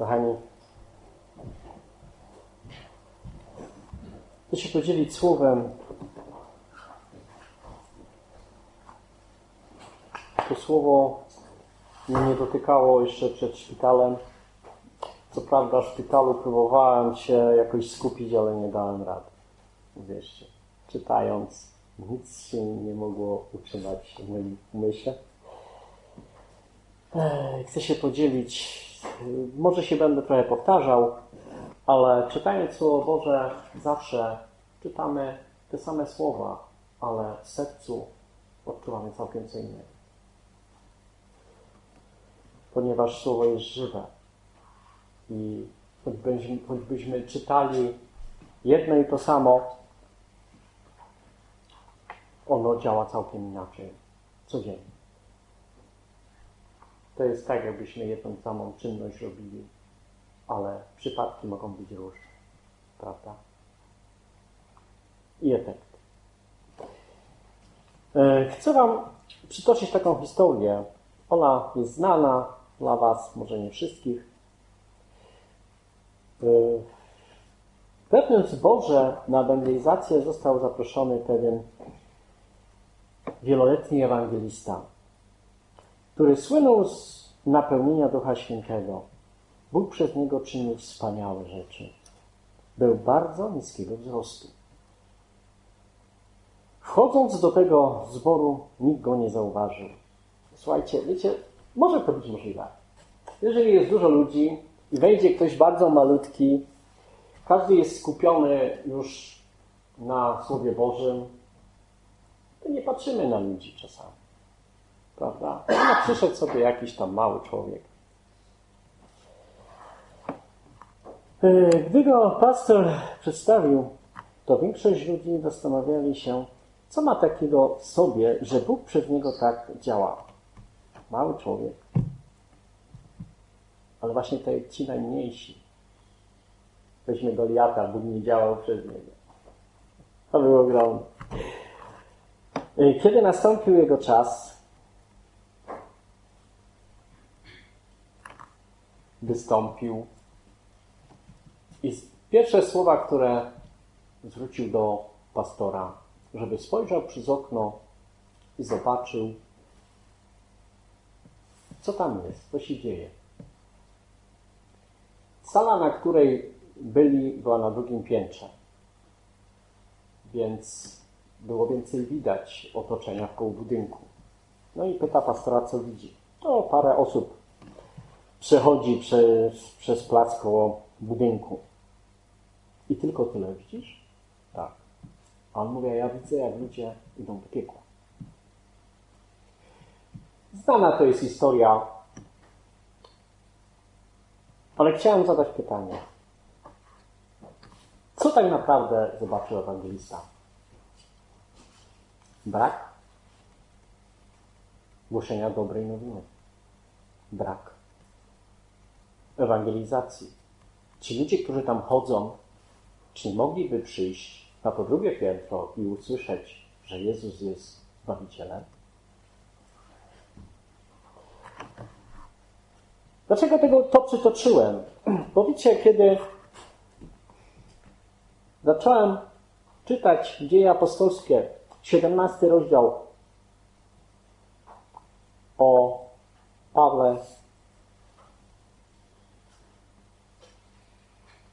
Kochani, chcę się podzielić słowem. To słowo mnie nie dotykało jeszcze przed szpitalem. Co prawda w szpitalu próbowałem się jakoś skupić, ale nie dałem rady. Uwierzcie, czytając nic się nie mogło utrzymać w moim umyśle. Chcę się podzielić, może się będę trochę powtarzał, ale czytając Słowo Boże zawsze czytamy te same słowa, ale w sercu odczuwamy całkiem co innego. Ponieważ Słowo jest żywe i choćbyśmy, choćbyśmy czytali jedno i to samo, ono działa całkiem inaczej, codziennie. To jest tak, jakbyśmy jedną samą czynność robili, ale przypadki mogą być różne, prawda? I efekt. E, Chcę Wam przytoczyć taką historię. Ona jest znana dla Was, może nie wszystkich. E, W pewnym zborze na ewangelizację został zaproszony pewien wieloletni ewangelista, który słynął z napełnienia Ducha Świętego. Bóg przez niego czynił wspaniałe rzeczy. Był bardzo niskiego wzrostu. Wchodząc do tego zboru, nikt go nie zauważył. Słuchajcie, wiecie, może to być możliwe. Jeżeli jest dużo ludzi i wejdzie ktoś bardzo malutki, każdy jest skupiony już na Słowie Bożym, to nie patrzymy na ludzi czasami. Prawda? No, przyszedł sobie jakiś tam mały człowiek. E, Gdy go pastor przedstawił, to większość ludzi zastanawiali się, co ma takiego w sobie, że Bóg przez niego tak działa. Mały człowiek. Ale właśnie te ci najmniejsi. Weźmy Goliata, Bóg nie działał przez niego. To był ogromny. E, Kiedy nastąpił jego czas, wystąpił i pierwsze słowa, które zwrócił do pastora, żeby spojrzał przez okno i zobaczył, co tam jest, co się dzieje. Sala, na której byli, była na drugim piętrze, więc było więcej widać otoczenia wkoło budynku. No i pyta pastora, co widzi. To parę osób przechodzi przez, przez plac koło budynku. I tylko tyle widzisz? Tak. A on mówi, ja widzę, jak ludzie idą do piekła. Znana to jest historia, ale chciałem zadać pytanie. Co tak naprawdę zobaczył ewangelista? Brak głoszenia dobrej nowiny. Brak ewangelizacji. Ci ludzie, którzy tam chodzą, czy mogliby przyjść na to drugie piętro i usłyszeć, że Jezus jest Zbawicielem? Dlaczego tego to przytoczyłem? Bo wiecie, kiedy zacząłem czytać dzieje apostolskie, 17 rozdział o Pawle,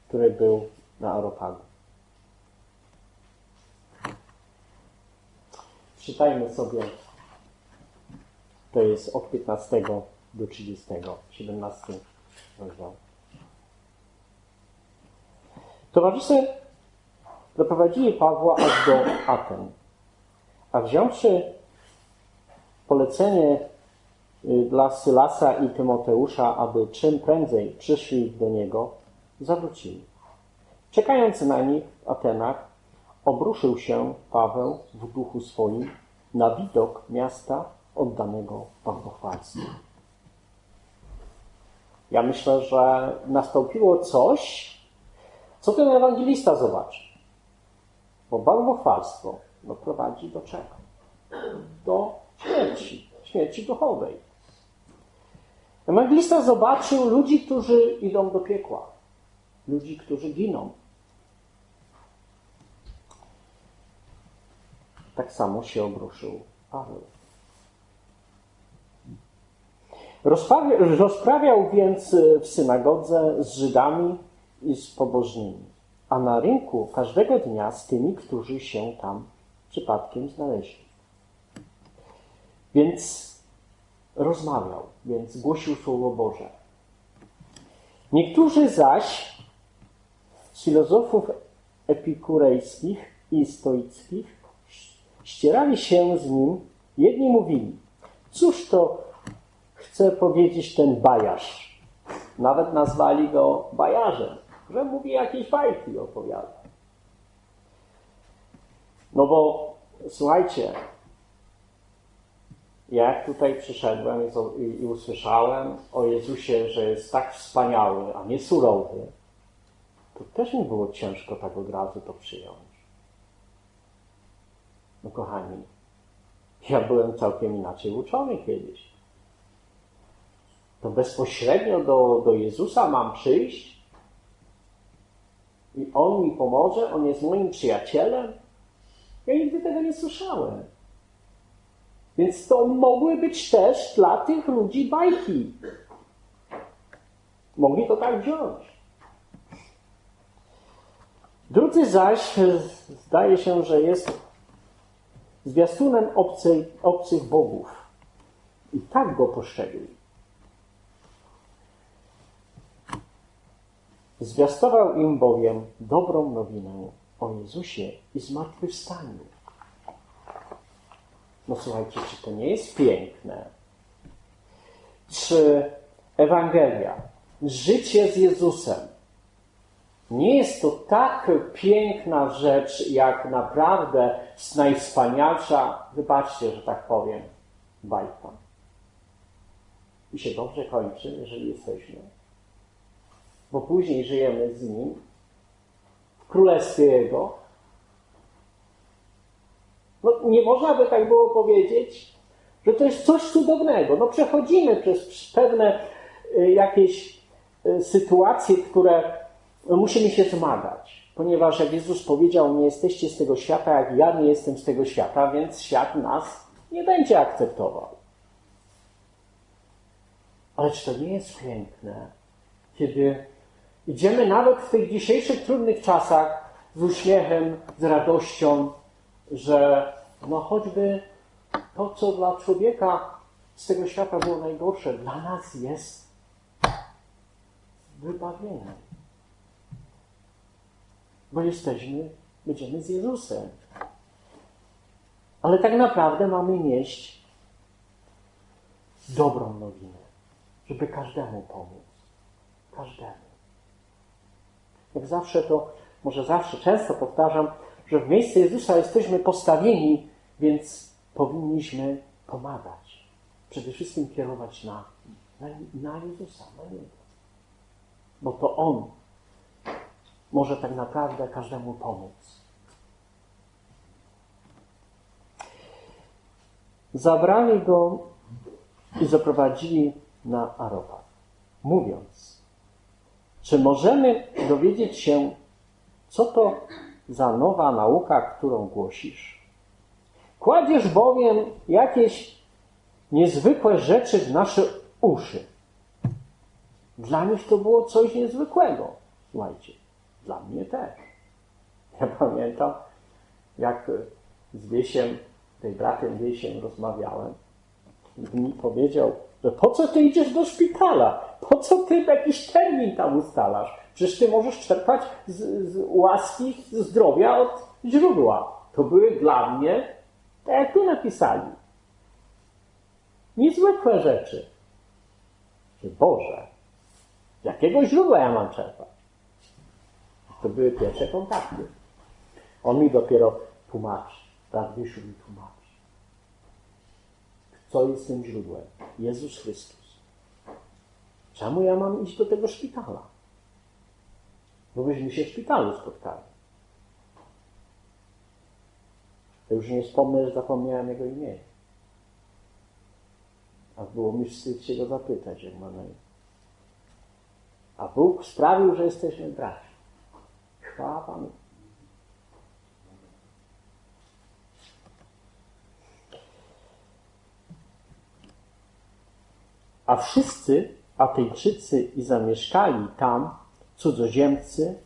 który był na Aropagu. Czytajmy sobie, to jest od 15 do 30, 17 rozdział. Towarzysze doprowadzili Pawła aż do Aten, a wziąwszy polecenie y, dla Sylasa i Tymoteusza, aby czym prędzej przyszli do niego, zawrócili. Czekając na nich w Atenach, obruszył się Paweł w duchu swoim na widok miasta oddanego bałwochwalstwu. Ja myślę, że nastąpiło coś, co ten ewangelista zobaczy. Bo bałwochwalstwo prowadzi do czego? Do śmierci, śmierci duchowej. Ewangelista zobaczył ludzi, którzy idą do piekła. Ludzi, którzy giną. Tak samo się obruszył Paweł. Rozprawiał więc w synagodze z Żydami i z pobożnymi, a na rynku każdego dnia z tymi, którzy się tam przypadkiem znaleźli. Więc rozmawiał, więc głosił Słowo Boże. Niektórzy zaś filozofów epikurejskich i stoickich ścierali się z nim. Jedni mówili, cóż to chce powiedzieć ten bajarz? Nawet nazwali go bajarzem, że mówi jakieś bajki opowiada. No bo słuchajcie, jak tutaj przyszedłem i, usłyszałem o Jezusie, że jest tak wspaniały, a nie surowy, to też mi było ciężko tak od razu to przyjąć. No kochani, ja byłem całkiem inaczej uczony kiedyś. To bezpośrednio do, do Jezusa mam przyjść i On mi pomoże, On jest moim przyjacielem. Ja nigdy tego nie słyszałem. Więc to mogły być też dla tych ludzi bajki. Mogli to tak wziąć. Drudzy zaś zdaje się, że jest zwiastunem obcej, obcych bogów. I tak go poszczegli. Zwiastował im bowiem dobrą nowinę o Jezusie i zmartwychwstaniu. No słuchajcie, czy to nie jest piękne? Czy Ewangelia, życie z Jezusem, nie jest to tak piękna rzecz, jak naprawdę najwspanialsza, wybaczcie, że tak powiem, bajka. I się dobrze kończy, jeżeli jesteśmy. Bo później żyjemy z Nim w Królestwie Jego, no, nie można by tak było powiedzieć, że to jest coś cudownego. No, przechodzimy przez pewne y, jakieś y, sytuacje, które musimy się zmagać. Ponieważ jak Jezus powiedział, nie jesteście z tego świata, jak ja nie jestem z tego świata, więc świat nas nie będzie akceptował. Ale czy to nie jest piękne, kiedy idziemy nawet w tych dzisiejszych trudnych czasach z uśmiechem, z radością, że no choćby to, co dla człowieka z tego świata było najgorsze, dla nas jest wybawieniem. Bo jesteśmy, będziemy z Jezusem. Ale tak naprawdę mamy nieść dobrą nowinę, żeby każdemu pomóc. Każdemu. Jak zawsze to, może zawsze, często powtarzam, że w miejsce Jezusa jesteśmy postawieni, więc powinniśmy pomagać. Przede wszystkim kierować na, na, na Jezusa, na Niego. Bo to On może tak naprawdę każdemu pomóc. Zabrali go i zaprowadzili na Arofat, mówiąc, czy możemy dowiedzieć się, co to za nowa nauka, którą głosisz. Kładziesz bowiem jakieś niezwykłe rzeczy w nasze uszy. Dla nich to było coś niezwykłego. Słuchajcie, dla mnie też. Ja pamiętam, jak z Wiesiem, tej bratem Wiesiem rozmawiałem, mi powiedział, że po co ty idziesz do szpitala? Po co ty jakiś termin tam ustalasz? Przecież ty możesz czerpać z, z łaski zdrowia od źródła. To były dla mnie, tak jak tu napisali, niezwykłe rzeczy. Że Boże, jakiego źródła ja mam czerpać? To były pierwsze kontakty. On mi dopiero tłumaczy, tak wyszł mi tłumaczy. Co jest tym źródłem? Jezus Chrystus. Czemu ja mam iść do tego szpitala? bo byśmy się w szpitalu spotkali. To już nie wspomnę, że zapomniałem jego imienia. A było mi wstyd się go zapytać, jak ma na imię. A Bóg sprawił, że jesteśmy braci. Chwała Panu. A wszyscy Atyjczycy i zamieszkali tam cudzoziemcy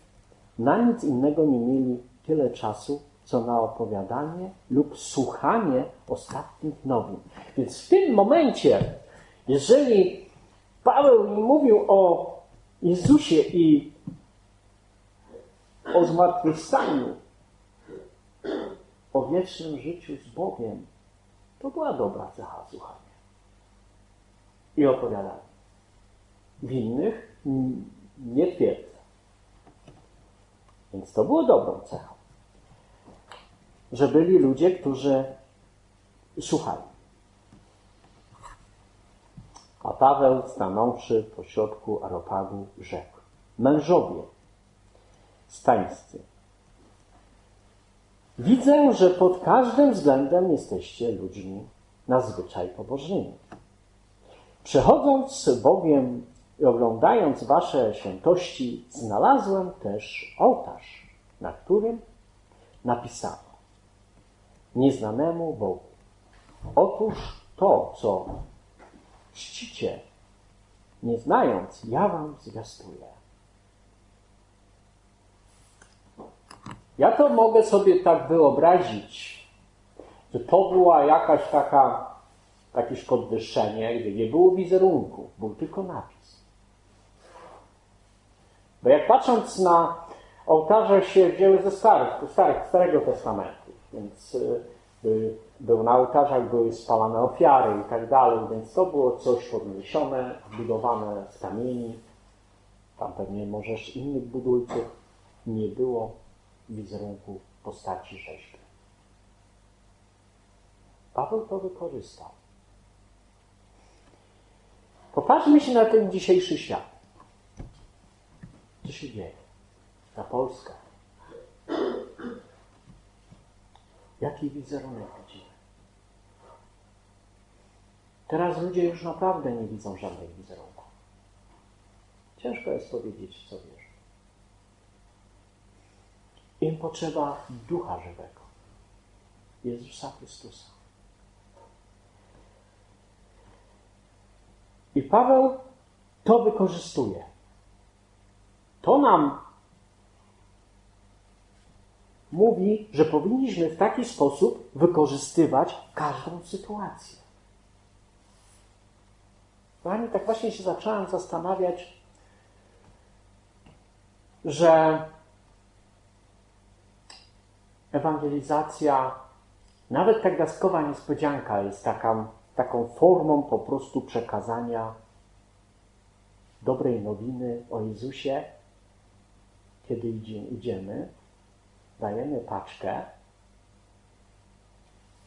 na nic innego nie mieli tyle czasu, co na opowiadanie lub słuchanie ostatnich nowin. Więc w tym momencie, jeżeli Paweł im mówił o Jezusie i o zmartwychwstaniu, o wiecznym życiu z Bogiem, to była dobra cecha słuchania i opowiadania. W innych nie twierdzę. Więc to było dobrą cechą. Że byli ludzie, którzy słuchali. A Paweł, stanąwszy pośrodku Aropagu, rzekł: Mężowie, stańscy, widzę, że pod każdym względem jesteście ludźmi nadzwyczaj pobożnymi. Przechodząc Bogiem i oglądając wasze świętości, znalazłem też ołtarz, na którym napisano nieznanemu Bogu. Otóż to, co czcicie, nie znając, ja wam zwiastuję. Ja to mogę sobie tak wyobrazić, że to była jakaś taka, jakieś podwyższenie, gdzie nie było wizerunku, był tylko napis. Bo jak patrząc na ołtarze się wzięły ze starych, starych, Starego Testamentu, więc y, był na ołtarzach były spalane ofiary i tak dalej, więc to było coś podniesione, zbudowane z kamieni. Tam pewnie możesz innych budulców. Nie było wizerunku postaci rzeźby. Paweł to wykorzystał. Popatrzmy się na ten dzisiejszy świat. Co się dzieje? Na Polskę. Jaki wizerunek widzimy? Teraz ludzie już naprawdę nie widzą żadnych wizerunków. Ciężko jest powiedzieć, co wierzą. Im potrzeba ducha żywego, Jezusa Chrystusa. I Paweł to wykorzystuje. To nam mówi, że powinniśmy w taki sposób wykorzystywać każdą sytuację. Kochani, tak właśnie się zacząłem zastanawiać, że ewangelizacja, nawet ta gwiazdkowa niespodzianka jest taką, taką formą po prostu przekazania dobrej nowiny o Jezusie, kiedy idziemy, dajemy paczkę,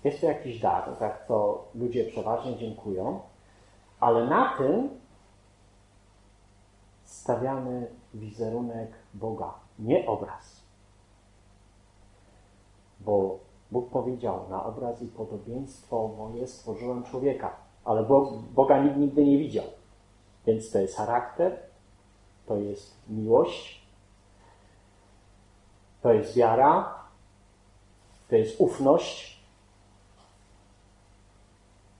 jest to jakiś dar, za co ludzie przeważnie dziękują, ale na tym stawiamy wizerunek Boga, nie obraz. Bo Bóg powiedział, na obraz i podobieństwo moje stworzyłem człowieka, ale Boga nikt nigdy nie widział. Więc to jest charakter, to jest miłość, to jest wiara, to jest ufność.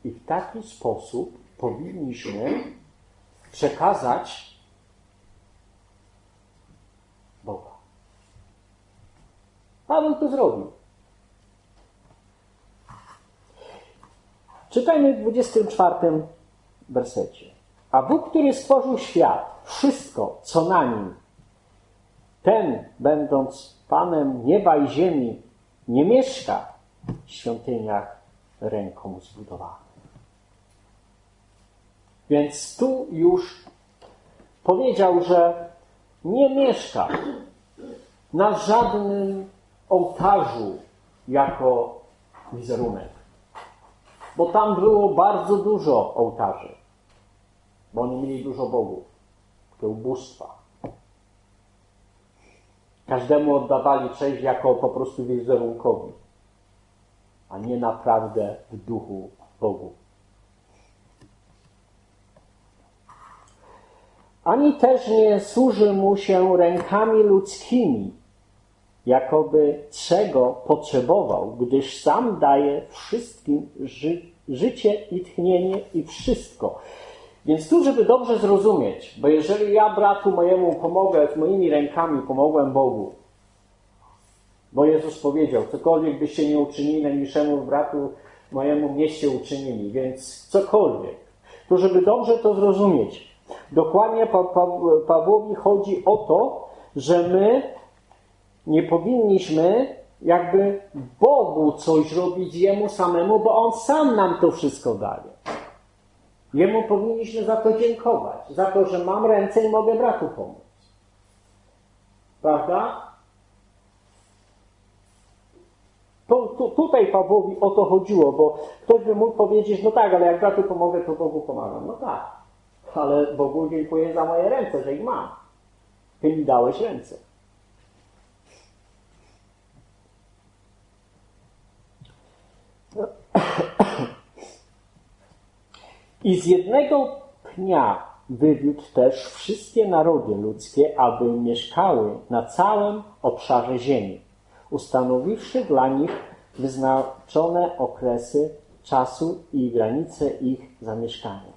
I w taki sposób powinniśmy przekazać Boga. Paweł to zrobił. Czytajmy w 24 wersecie. A Bóg, który stworzył świat, wszystko, co na nim, ten, będąc Panem nieba i ziemi, nie mieszka w świątyniach ręką zbudowanych. Więc tu już powiedział, że nie mieszka na żadnym ołtarzu jako wizerunek bo tam było bardzo dużo ołtarzy, bo oni mieli dużo bogów, takie ubóstwa. Każdemu oddawali cześć jako po prostu wizerunkowi, a nie naprawdę w duchu Bogu. Ani też nie służy mu się rękami ludzkimi, jakoby czego potrzebował, gdyż sam daje wszystkim ży życie i tchnienie i wszystko. Więc tu, żeby dobrze zrozumieć, bo jeżeli ja bratu mojemu pomogę, moimi rękami pomogłem Bogu, bo Jezus powiedział, cokolwiek byście nie uczynili najmniejszemu bratu mojemu mieście uczynili, więc cokolwiek. To, żeby dobrze to zrozumieć, dokładnie pa, pa, Pawłowi chodzi o to, że my nie powinniśmy jakby Bogu coś robić Jemu samemu, bo On sam nam to wszystko daje. Jemu powinniśmy za to dziękować, za to, że mam ręce i mogę bratu pomóc. Prawda? To, to, tutaj Pawłowi o to chodziło, bo ktoś by mógł powiedzieć, no tak, ale jak bratu pomogę, to Bogu pomagam. No tak, ale Bogu dziękuję za moje ręce, że ich mam. Ty mi dałeś ręce. I z jednego pnia wywiódł też wszystkie narody ludzkie, aby mieszkały na całym obszarze ziemi, ustanowiwszy dla nich wyznaczone okresy czasu i granice ich zamieszkania.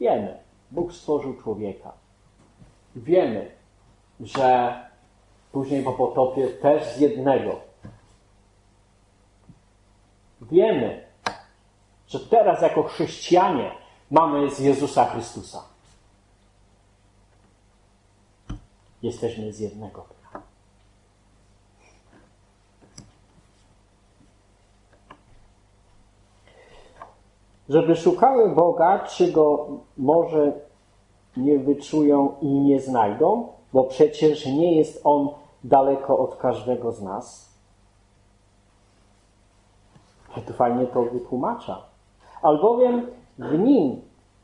Wiemy, Bóg stworzył człowieka. Wiemy, że później po potopie też z jednego. Wiemy, że teraz jako chrześcijanie mamy z Jezusa Chrystusa. Jesteśmy z jednego. Żeby szukały Boga, czy go może nie wyczują i nie znajdą, bo przecież nie jest On daleko od każdego z nas. To fajnie to wytłumacza. Albowiem w nim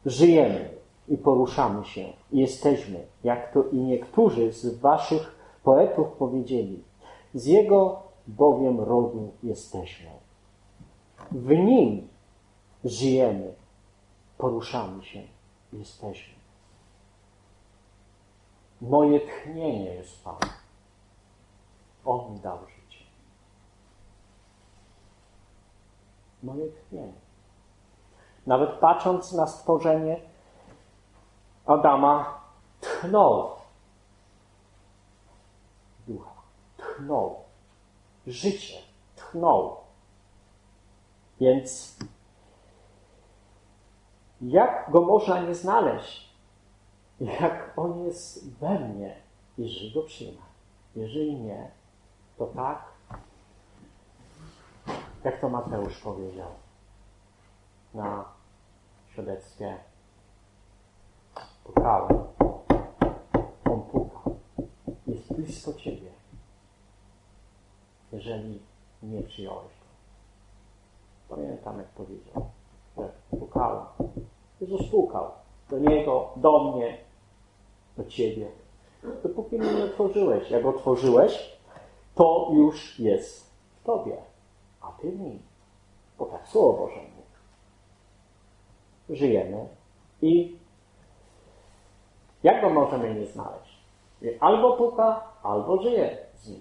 żyjemy i poruszamy się i jesteśmy, jak to i niektórzy z waszych poetów powiedzieli. Z jego bowiem rodu jesteśmy. W nim żyjemy, poruszamy się, jesteśmy. Moje tchnienie jest Pan. On mi dał życie. Moje tchnienie. Nawet patrząc na stworzenie Adama, tchnął ducha, tchnął życie, tchnął. Więc jak go można nie znaleźć? Jak on jest we mnie, jeżeli go przyjmę. Jeżeli nie, to tak, jak to Mateusz powiedział na świadectwie. Pukałem. On puka. Jest blisko Ciebie. Jeżeli nie przyjąłeś go. Pamiętam, jak powiedział, że pukałem. Jezus pukał do Niego, do mnie, do Ciebie. Dopóki mnie nie otworzyłeś. Jak otworzyłeś, to już jest w Tobie, a Ty nim. Bo tak Słowo Boże. Żyjemy i jak go możemy nie znaleźć? Albo puka, albo żyje z nim.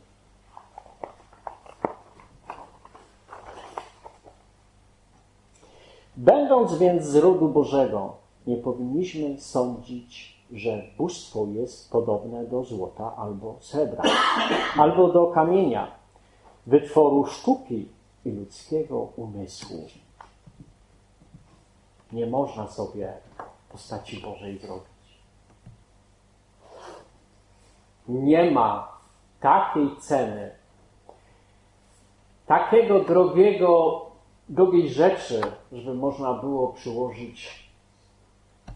Będąc więc z rodu Bożego, nie powinniśmy sądzić, że bóstwo jest podobne do złota albo srebra, albo do kamienia, wytworu sztuki i ludzkiego umysłu. Nie można sobie postaci Bożej zrobić. Nie ma takiej ceny, takiego drogiego, drogiej rzeczy, żeby można było przyłożyć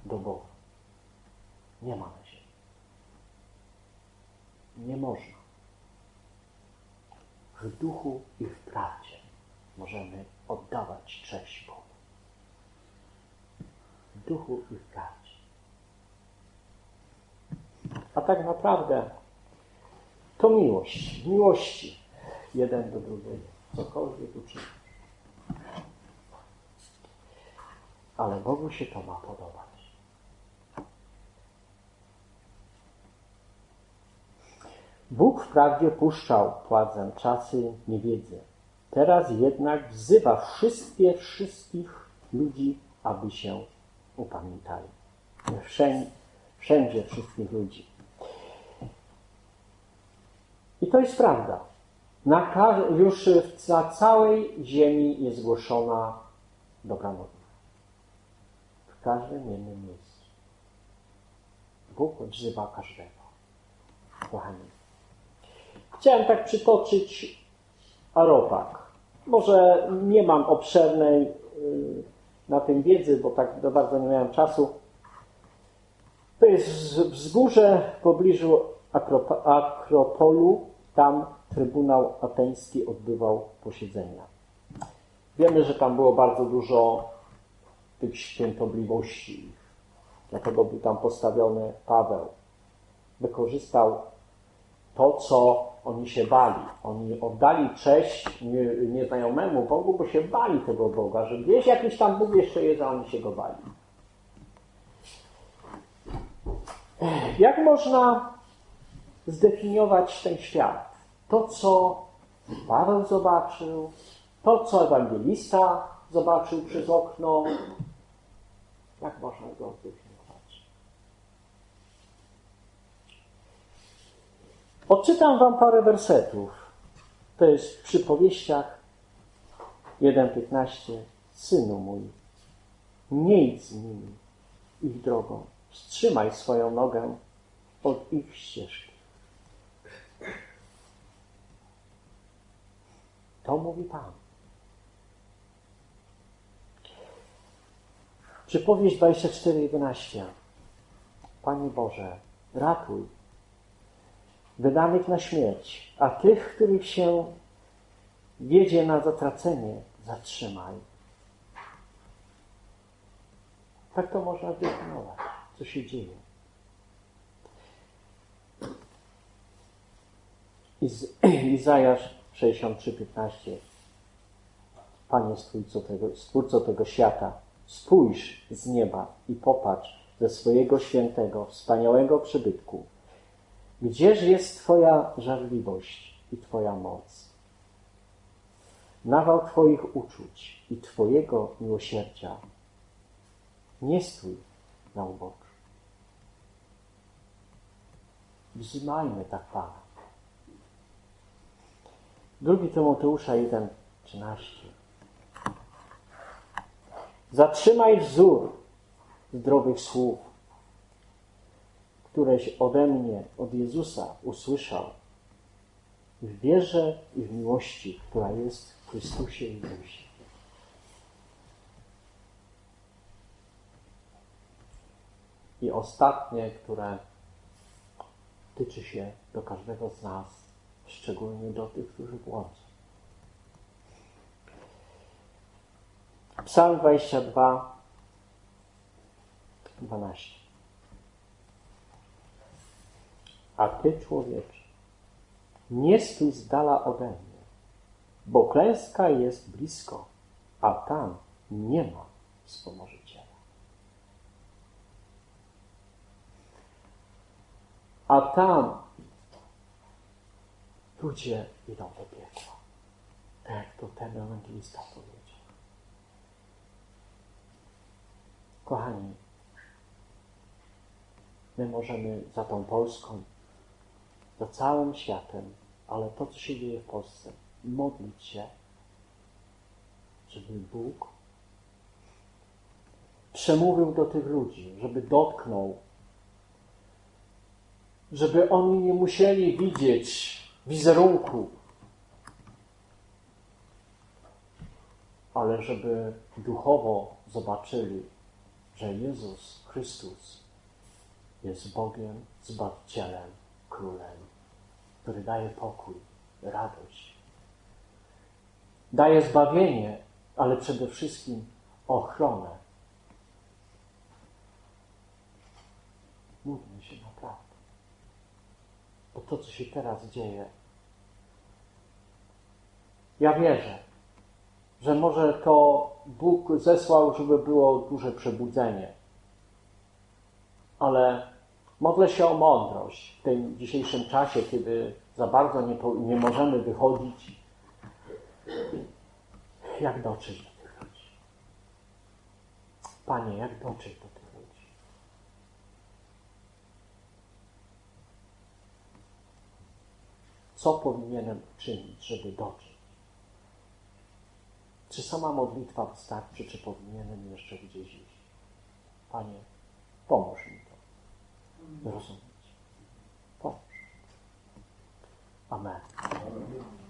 do Boga. Nie ma na ziemi. Nie można. W duchu i w prawdzie możemy oddawać cześć Bogu. W duchu i w prawdzie. A tak naprawdę to miłość. Miłości jeden do drugiego. Cokolwiek uczynić. Ale Bogu się to ma podobać. Bóg wprawdzie puszczał pładzem czasy niewiedzy. Teraz jednak wzywa wszystkie, wszystkich ludzi, aby się upamiętali. Wszędzie, wszędzie wszystkich ludzi. I to jest prawda. Na, już na całej ziemi jest głoszona dobra nowina. W każdym jednym miejscu. Bóg wzywa każdego. Kochani. Chciałem tak przytoczyć Aropak. Może nie mam obszernej y, na tym wiedzy, bo tak bardzo nie miałem czasu. To jest wzgórze w pobliżu Akropolu. Tam Trybunał Ateński odbywał posiedzenia. Wiemy, że tam było bardzo dużo tych świętobliwości. Dlatego był tam postawiony Paweł. Wykorzystał to, co oni się bali. Oni oddali cześć nieznajomemu Bogu, bo się bali tego Boga, że gdzieś jakiś tam Bóg jeszcze jest, a oni się go bali. Jak można zdefiniować ten świat? To, co Paweł zobaczył, to, co ewangelista zobaczył przez okno, jak można go zdefiniować? Odczytam wam parę wersetów. To jest w przypowieściach 1.15. Synu mój, nie idź z nimi ich drogą. Wstrzymaj swoją nogę od ich ścieżki. To mówi Pan. Przypowieść 24:11. Panie Boże, ratuj wydanych na śmierć, a tych, których się wiedzie na zatracenie, zatrzymaj. Tak to można zdefiniować, co się dzieje. Iz Izajasz 63:15 Panie Stwórco tego, Stwórco tego świata, spójrz z nieba i popatrz ze swojego świętego, wspaniałego przybytku. Gdzież jest Twoja żarliwość i Twoja moc? Nawał Twoich uczuć i Twojego miłosierdzia. Nie stój na uboczu. Wzymajmy tak Pana. Drugi Tymoteusza 1,13 Zatrzymaj wzór zdrowych słów, któreś ode mnie, od Jezusa usłyszał w wierze i w miłości, która jest w Chrystusie Jezusie. I ostatnie, które tyczy się do każdego z nas, szczególnie do tych, którzy błądzą. Psalm 22, 12. A ty, człowiecze, nie stój z dala ode mnie, bo klęska jest blisko, a tam nie ma wspomożyciela. A tam ludzie idą do piekła. Tak jak to ten ewangelista powiedział. Kochani, my możemy za tą Polską, za całym światem, ale to, co się dzieje w Polsce, modlić się, żeby Bóg przemówił do tych ludzi, żeby dotknął, żeby oni nie musieli widzieć wizerunku, ale żeby duchowo zobaczyli, że Jezus Chrystus jest Bogiem, Zbawicielem, Królem, który daje pokój, radość. Daje zbawienie, ale przede wszystkim ochronę. Módlmy się naprawdę. Bo to, co się teraz dzieje, ja wierzę, że może to Bóg zesłał, żeby było duże przebudzenie. Ale Modlę się o mądrość w tym dzisiejszym czasie, kiedy za bardzo nie, po, nie możemy wychodzić. Jak dotrzeć do tych ludzi? Panie, jak dotrzeć do tych ludzi? Co powinienem czynić, żeby dotrzeć? Czy sama modlitwa wystarczy, czy powinienem jeszcze gdzieś iść? Panie, pomóż 음. 어. 어. 아멘.